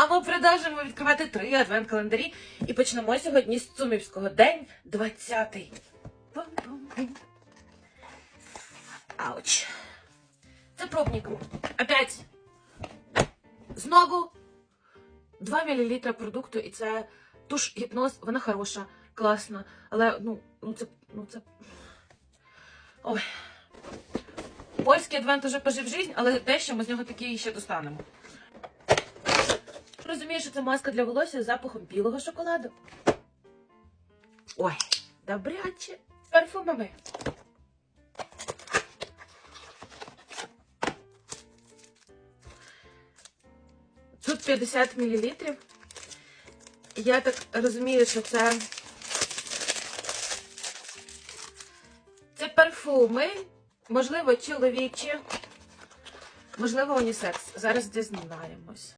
А ми продовжуємо відкривати три адвент-календарі і почнемо сьогодні з Цумівського день 20-й. Ауч. Це пробник. Опять. Знову 2 мл продукту, і це туш гіпноз, вона хороша, класна. Але ну, ну це. Ну, це... Ой. Польський адвент уже пожив жизнь, але дещо ми з нього такі ще достанемо. Розумію, що це маска для волосся з запахом білого шоколаду. Ой, добряче. Парфумами. Тут 50 мл. Я так розумію, що це. Це парфуми, можливо, чоловічі, можливо, унісекс. Зараз дізнаємось.